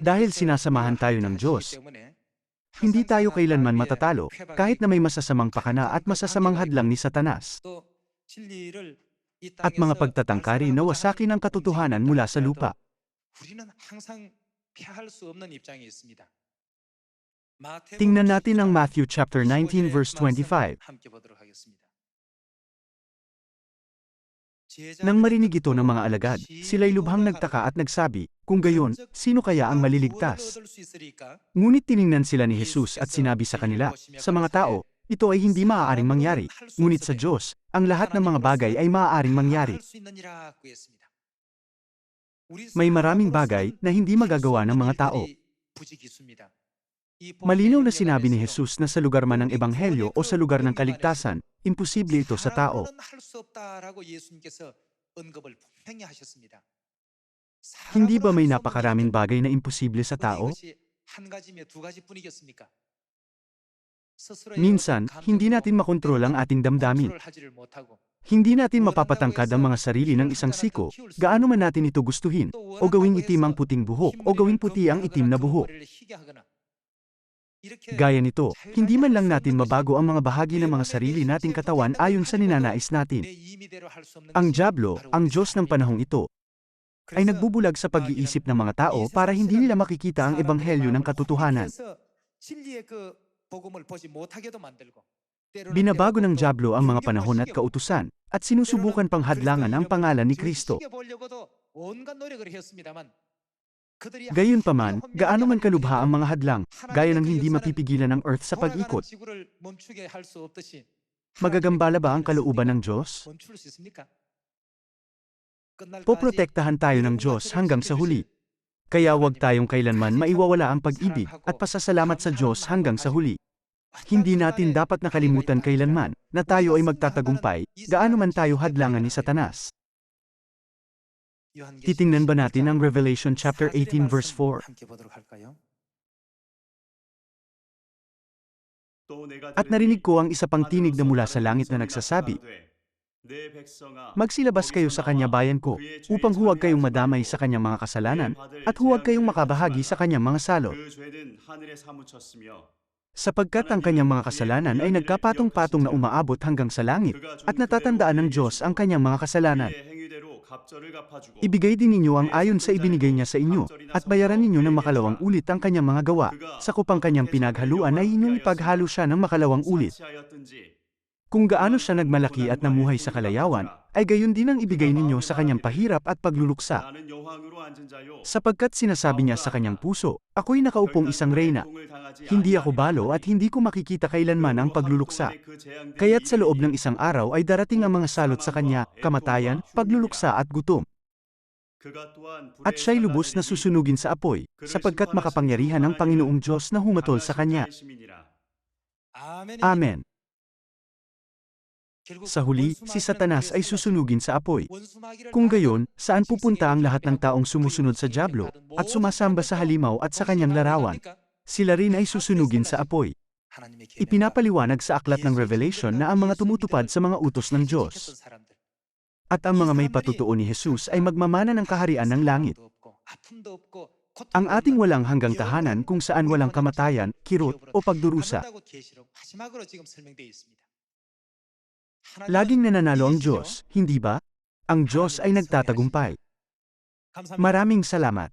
Dahil sinasamahan tayo ng Diyos, hindi tayo kailanman matatalo, kahit na may masasamang pakana at masasamang hadlang ni Satanas, at mga pagtatangkari na wasakin ang katotohanan mula sa lupa. Tingnan natin ang Matthew chapter 19 verse 25. Nang marinig ito ng mga alagad, sila'y lubhang nagtaka at nagsabi, kung gayon, sino kaya ang maliligtas? Ngunit tiningnan sila ni Jesus at sinabi sa kanila, sa mga tao, ito ay hindi maaaring mangyari, ngunit sa Diyos, ang lahat ng mga bagay ay maaaring mangyari. May maraming bagay na hindi magagawa ng mga tao. Malinaw na sinabi ni Jesus na sa lugar man ng Ebanghelyo o sa lugar ng kaligtasan, imposible ito sa tao. Hindi ba may napakaraming bagay na imposible sa tao? Minsan, hindi natin makontrol ang ating damdamin. Hindi natin mapapatangkad ang mga sarili ng isang siko, gaano man natin ito gustuhin, o gawing itim ang puting buhok, o gawing puti ang itim na buhok. Gaya nito, hindi man lang natin mabago ang mga bahagi ng mga sarili nating katawan ayon sa ninanais natin. Ang Diablo, ang Diyos ng panahong ito, ay nagbubulag sa pag-iisip ng mga tao para hindi nila makikita ang ebanghelyo ng katotohanan. Binabago ng Diablo ang mga panahon at kautusan, at sinusubukan pang hadlangan ang pangalan ni Kristo. Gayunpaman, gaano man kalubha ang mga hadlang, gaya ng hindi mapipigilan ng Earth sa pag-ikot, magagambala ba ang kalooban ng Diyos? Poprotektahan tayo ng Diyos hanggang sa huli. Kaya huwag tayong kailanman maiwawala ang pag-ibig at pasasalamat sa Diyos hanggang sa huli. Hindi natin dapat nakalimutan kailanman na tayo ay magtatagumpay, gaano man tayo hadlangan ni Satanas. Titingnan ba natin ang Revelation chapter 18 verse 4? At narinig ko ang isa pang tinig na mula sa langit na nagsasabi, Magsilabas kayo sa kanya bayan ko, upang huwag kayong madamay sa kanyang mga kasalanan, at huwag kayong makabahagi sa kanyang mga salot. Sapagkat ang kanyang mga kasalanan ay nagkapatong-patong na umaabot hanggang sa langit, at natatandaan ng Diyos ang kanyang mga kasalanan. Ibigay din ninyo ang ayon sa ibinigay niya sa inyo, at bayaran ninyo ng makalawang ulit ang kanyang mga gawa, sa kupang kanyang pinaghaluan ay inyong ipaghalo siya ng makalawang ulit. Kung gaano siya nagmalaki at namuhay sa kalayawan, ay gayon din ang ibigay ninyo sa kanyang pahirap at pagluluksa. Sapagkat sinasabi niya sa kanyang puso, ako'y nakaupong isang reyna. Hindi ako balo at hindi ko makikita kailanman ang pagluluksa. Kaya't sa loob ng isang araw ay darating ang mga salot sa kanya, kamatayan, pagluluksa at gutom. At siya'y lubos na susunugin sa apoy, sapagkat makapangyarihan ang Panginoong Diyos na humatol sa kanya. Amen. Sa huli, si Satanas ay susunugin sa apoy. Kung gayon, saan pupunta ang lahat ng taong sumusunod sa Diablo, at sumasamba sa halimaw at sa kanyang larawan? Sila rin ay susunugin sa apoy. Ipinapaliwanag sa aklat ng Revelation na ang mga tumutupad sa mga utos ng Diyos at ang mga may patutuo ni Jesus ay magmamana ng kaharian ng langit. Ang ating walang hanggang tahanan kung saan walang kamatayan, kirot, o pagdurusa. Laging nananalo ang Diyos, hindi ba? Ang Diyos ay nagtatagumpay. Maraming salamat.